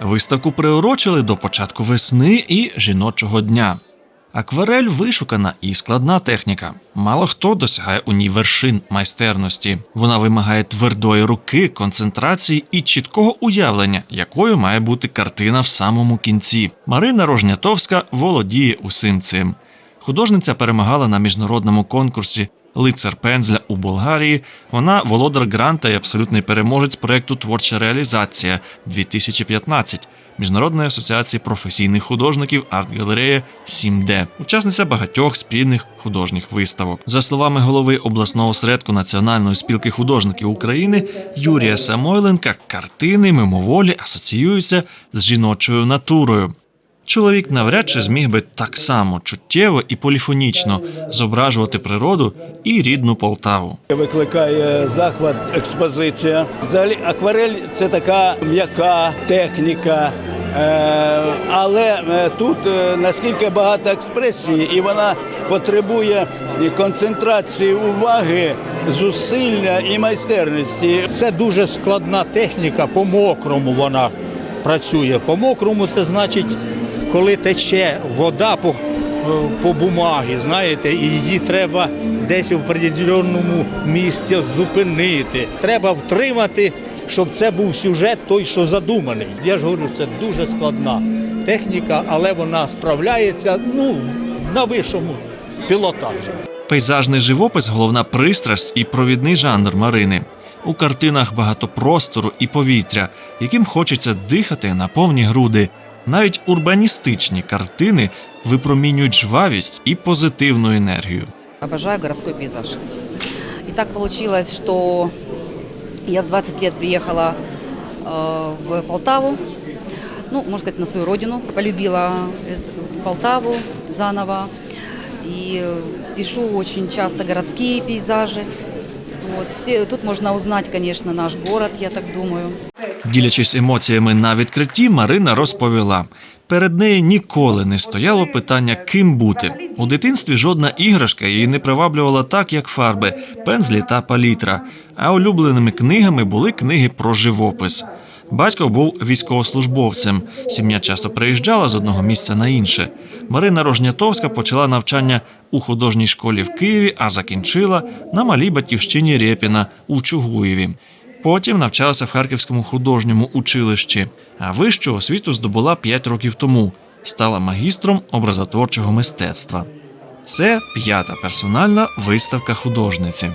Виставку приурочили до початку весни і жіночого дня. Акварель вишукана і складна техніка. Мало хто досягає у ній вершин майстерності. Вона вимагає твердої руки, концентрації і чіткого уявлення, якою має бути картина в самому кінці. Марина Рожнятовська володіє усім цим. Художниця перемагала на міжнародному конкурсі Лицар пензля у Болгарії. Вона володар гранта і абсолютний переможець проєкту Творча реалізація 2015 Міжнародної асоціації професійних художників арт-галерея 7D, учасниця багатьох спільних художніх виставок. За словами голови обласного осередку Національної спілки художників України Юрія Самойленка, картини мимоволі асоціюються з жіночою натурою. Чоловік навряд чи зміг би так само чуттєво і поліфонічно зображувати природу і рідну Полтаву. Викликає захват експозиція. Взагалі, акварель це така м'яка техніка. Е, але е, тут е, наскільки багато експресії, і вона потребує концентрації уваги, зусилля і майстерності. Це дуже складна техніка, по мокрому вона працює. По мокрому це значить, коли тече вода по, по бумагі, знаєте, і її треба десь в определеному місці зупинити. Треба втримати, щоб це був сюжет той, що задуманий. Я ж говорю, це дуже складна техніка, але вона справляється ну, на вищому пілотажі. Пейзажний живопис головна пристрасть і провідний жанр Марини. У картинах багато простору і повітря, яким хочеться дихати на повні груди. Навіть урбаністичні картини випромінюють жвавість і позитивну енергію. Обожаю городской пейзаж. И так получилось, что я в 20 лет приехала э, в Полтаву, ну, можно сказать, на свою родину. Полюбила э, Полтаву заново. И э, пишу очень часто городские пейзажи. Вот. Все, тут можно узнать, конечно, наш город, я так думаю. Ділячись емоціями на відкритті, Марина розповіла: перед нею ніколи не стояло питання, ким бути. У дитинстві жодна іграшка її не приваблювала так, як фарби, пензлі та палітра. А улюбленими книгами були книги про живопис. Батько був військовослужбовцем. Сім'я часто переїжджала з одного місця на інше. Марина Рожнятовська почала навчання у художній школі в Києві, а закінчила на малій батьківщині Рєпіна у Чугуєві. Потім навчалася в Харківському художньому училищі, а вищу освіту здобула 5 років тому. Стала магістром образотворчого мистецтва. Це п'ята персональна виставка художниці.